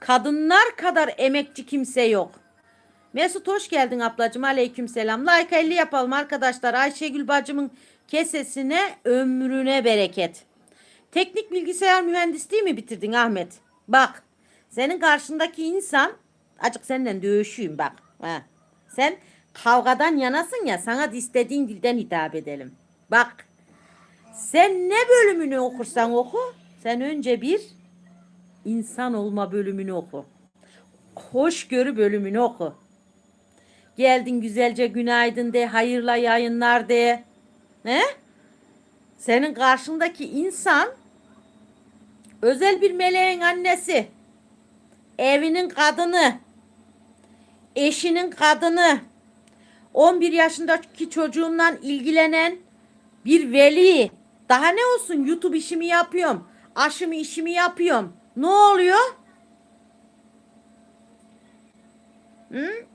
Kadınlar kadar emekçi kimse yok. Mesut hoş geldin ablacığım. Aleyküm selam. Like 50 yapalım arkadaşlar. Ayşegül bacımın kesesine ömrüne bereket. Teknik bilgisayar mühendisliği mi bitirdin Ahmet? Bak senin karşındaki insan acık senden dövüşeyim bak. Ha. Sen kavgadan yanasın ya sana istediğin dilden hitap edelim. Bak sen ne bölümünü okursan oku sen önce bir insan olma bölümünü oku. Hoşgörü bölümünü oku. Geldin güzelce günaydın de, hayırla yayınlar de. Ne? Senin karşındaki insan özel bir meleğin annesi. Evinin kadını. Eşinin kadını. 11 yaşındaki çocuğumdan ilgilenen bir veli. Daha ne olsun YouTube işimi yapıyorum. Aşımı işimi yapıyorum. Ne oluyor? Hı?